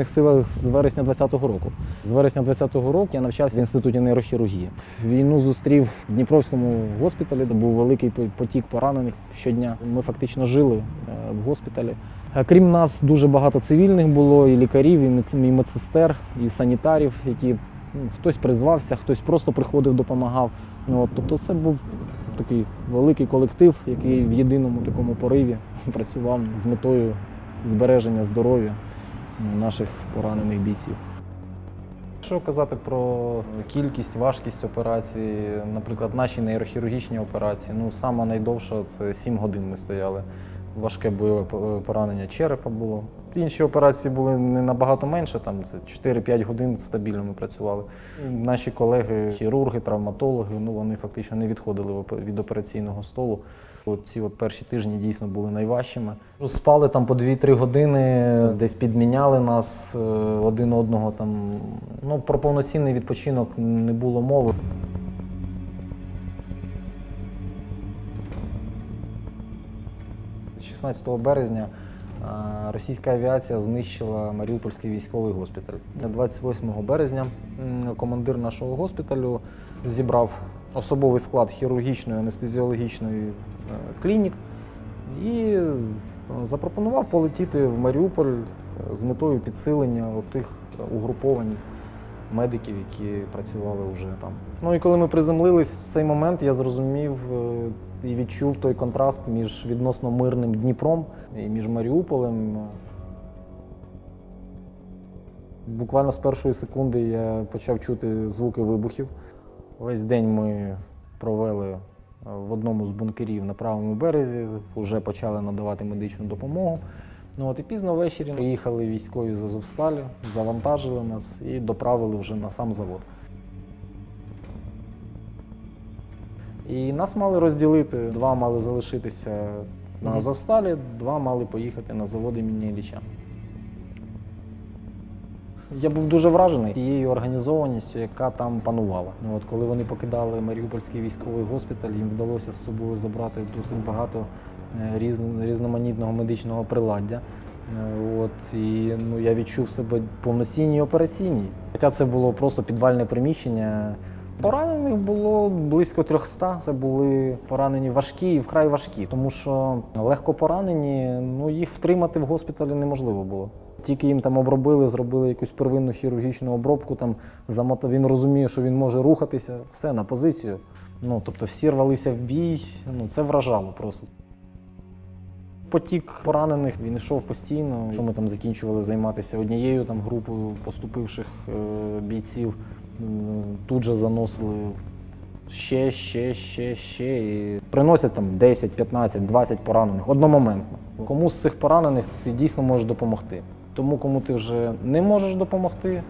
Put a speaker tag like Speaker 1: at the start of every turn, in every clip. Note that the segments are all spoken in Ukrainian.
Speaker 1: Збройних силах з вересня 20-го року. З вересня 20-го року я навчався в інституті нейрохірургії. Війну зустрів в Дніпровському госпіталі. Це був великий потік поранених щодня. Ми фактично жили е, в госпіталі. Е, Крім нас, дуже багато цивільних було, і лікарів, і медсестер, і санітарів, які ну, хтось призвався, хтось просто приходив, допомагав. Ну, тобто, це був такий великий колектив, який в єдиному такому пориві працював з метою збереження здоров'я наших поранених бійців. Якщо казати про кількість, важкість операцій, наприклад, наші нейрохірургічні операції, ну сама найдовша це 7 годин ми стояли. Важке бойове поранення черепа було. Інші операції були не набагато менше, там це 4-5 годин стабільно ми працювали. Наші колеги, хірурги, травматологи, ну вони фактично не відходили від операційного столу. От ці от перші тижні дійсно були найважчими. Спали там по 2-3 години, десь підміняли нас е, один одного. Там ну про повноцінний відпочинок не було мови. З 16 березня е, російська авіація знищила Маріупольський військовий госпіталь. 28 березня командир нашого госпіталю зібрав особовий склад хірургічної анестезіологічної е, клінік і е, запропонував полетіти в Маріуполь е, з метою підсилення тих угруповань медиків, які працювали вже там. Ну і коли ми приземлились в цей момент, я зрозумів і відчув той контраст між відносно мирним Дніпром і між Маріуполем. Буквально з першої секунди я почав чути звуки вибухів. Весь день ми провели е, в одному з бункерів на правому березі, вже почали надавати медичну допомогу. Ну от і пізно ввечері приїхали військові з Азовсталі, завантажили нас і доправили вже на сам завод. І нас мали розділити. Два мали залишитися на Азовсталі, два мали поїхати на завод імені Ілліча. Я був дуже вражений тією організованістю, яка там панувала. Ну, от коли вони покидали Маріупольський військовий госпіталь, їм вдалося з собою забрати досить багато е, різ, різноманітного медичного приладдя. Е, От, і ну, я відчув себе повноцінній операційній. Хоча це було просто підвальне приміщення. Поранених було близько 300. Це були поранені важкі і вкрай важкі, тому що легко поранені, ну їх втримати в госпіталі неможливо було. Тільки їм там обробили, зробили якусь первинну хірургічну обробку. Там замото він розуміє, що він може рухатися, все на позицію. Ну тобто всі рвалися в бій. Ну це вражало просто. Потік поранених він йшов постійно. Що ми там закінчували займатися однією там групою поступивших е, бійців, м, тут же заносили ще, ще, ще, ще. І приносять там 10, 15, 20 поранених одномоментно. Кому з цих поранених ти дійсно можеш допомогти? Тому, кому ти вже не можеш допомогти,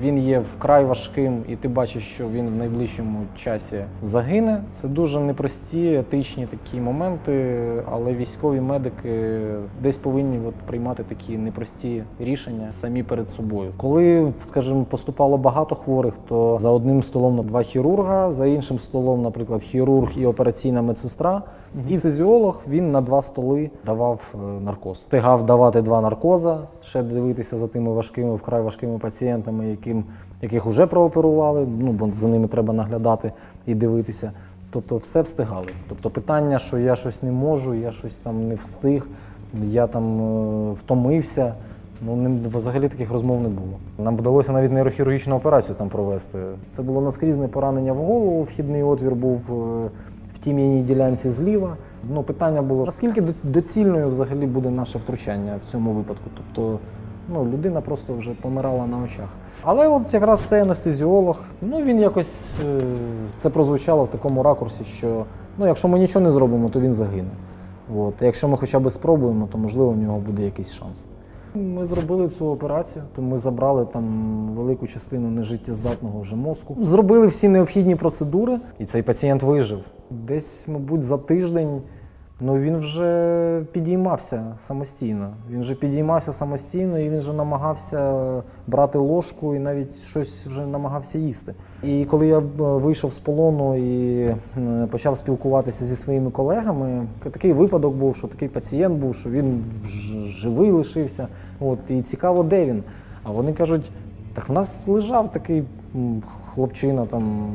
Speaker 1: він є вкрай важким, і ти бачиш, що він в найближчому часі загине. Це дуже непрості, етичні такі моменти, але військові медики десь повинні от приймати такі непрості рішення самі перед собою. Коли, скажімо, поступало багато хворих, то за одним столом на два хірурга, за іншим столом, наприклад, хірург і операційна медсестра, і фізіолог він на два столи давав е, наркоз. Встигав давати два наркоза, ще дивитися за тими важкими, вкрай важкими пацієнтами, яким, яких вже прооперували, ну бо за ними треба наглядати і дивитися. Тобто все встигали. Тобто питання, що я щось не можу, я щось там не встиг, я там е, втомився. Ну, не, взагалі таких розмов не було. Нам вдалося навіть нейрохірургічну операцію там провести. Це було наскрізне поранення в голову, вхідний отвір був е, в тім'яній ділянці зліва. Ну, питання було, наскільки доцільною взагалі буде наше втручання в цьому випадку. Тобто, ну, людина просто вже помирала на очах. Але от якраз цей анестезіолог, ну він якось е, це прозвучало в такому ракурсі, що ну, якщо ми нічого не зробимо, то він загине. От. Якщо ми хоча б спробуємо, то можливо в нього буде якийсь шанс. Ми зробили цю операцію. то Ми забрали там велику частину нежиттєздатного вже мозку. Зробили всі необхідні процедури, і цей пацієнт вижив. Десь, мабуть, за тиждень Ну він вже підіймався самостійно. Він вже підіймався самостійно і він вже намагався брати ложку і навіть щось вже намагався їсти. І коли я е, вийшов з полону і почав спілкуватися зі своїми колегами, такий випадок був, що такий пацієнт був, що він живий лишився. От, і цікаво, де він. А вони кажуть, так в нас лежав такий хлопчина, там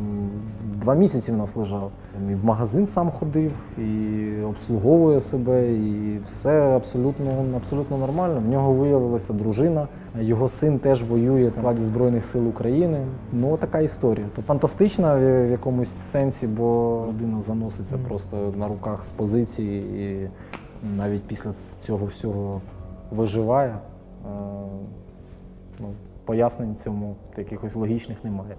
Speaker 1: два місяці в нас лежав. І в магазин сам ходив, і обслуговує себе, і все абсолютно, абсолютно нормально. В нього виявилася дружина, його син теж воює в складі Збройних сил України. Ну, така історія. То фантастична в якомусь сенсі, бо людина заноситься просто на руках з позиції і навіть після цього всього виживає. Е, Ну, пояснень цьому якихось логічних немає.